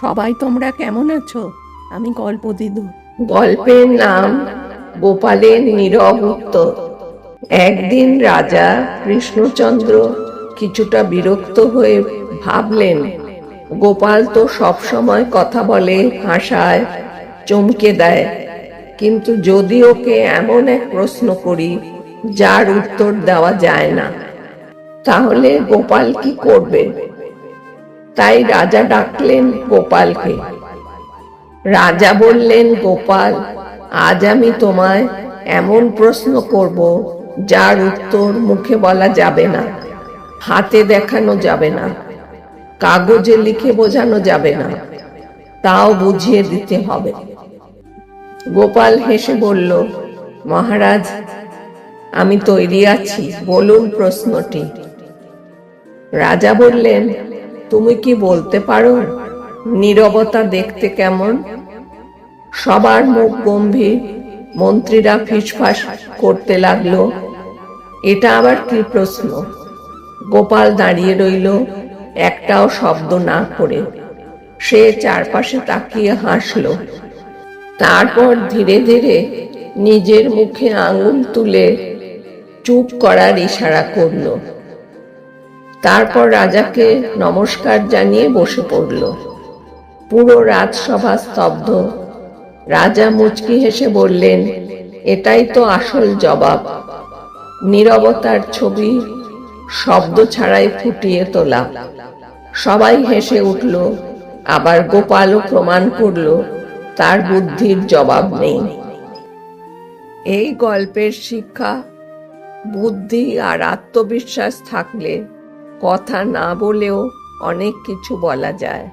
সবাই তোমরা কেমন আছো? আমি গল্প দিদু গল্পের নাম গোপালের নীরব উত্তর। একদিন রাজা কৃষ্ণচন্দ্র কিছুটা বিরক্ত হয়ে ভাবলেন, গোপাল তো সব সময় কথা বলে, হাসায়, চমকে দেয়। কিন্তু যদি ওকে এমন এক প্রশ্ন করি, যার উত্তর দেওয়া যায় না, তাহলে গোপাল কি করবে? তাই রাজা ডাকলেন গোপালকে। রাজা বললেন, গোপাল, আজ আমি তোমায় এমন প্রশ্ন করব, যার উত্তর মুখে বলা যাবে না, হাতে দেখানো যাবে না, কাগজে লিখে বোঝানো যাবে না, তাও বুঝিয়ে দিতে হবে। গোপাল হেসে বলল, মহারাজ, আমি তৈরি আছি, বলুন প্রশ্নটি। রাজা বললেন তুমি কি বলতে পারো? নীরবতা দেখতে কেমন? সবার মুখ গম্ভীর, মন্ত্রীরা ফিসফাস করতে লাগল। এটা আবার কি প্রশ্ন? গোপাল দাঁড়িয়ে রইল, একটাও শব্দ না করে। সে চারপাশে তাকিয়ে হাসল। তারপর ধীরে ধীরে নিজের মুখে আঙুল তুলে চুপ করার ইশারা করল। তারপর রাজাকে নমস্কার জানিয়ে বসে পড়ল। পুরো রাজসভা স্তব্ধ। রাজা মুচকি হেসে বললেন, এটাই তো আসল জবাব। নীরবতার ছবি শব্দ ছাড়াই ফুটিয়ে তোলা। সবাই হেসে উঠল, আবার গোপালও প্রমাণ করল, তার বুদ্ধির জবাব নেই। এই গল্পের শিক্ষা, বুদ্ধি আর আত্মবিশ্বাস থাকলে কথা না বলেও অনেক কিছু বলা যায়।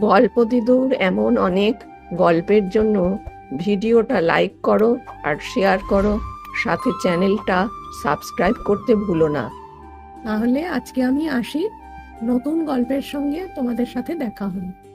গল্প দিদুর এমন অনেক গল্পের জন্য ভিডিওটা লাইক করো আর শেয়ার করো, সাথে চ্যানেলটা সাবস্ক্রাইব করতে ভুলো না। তাহলে আজকে আমি আসি। নতুন গল্পের সঙ্গে তোমাদের সাথে দেখা হবে।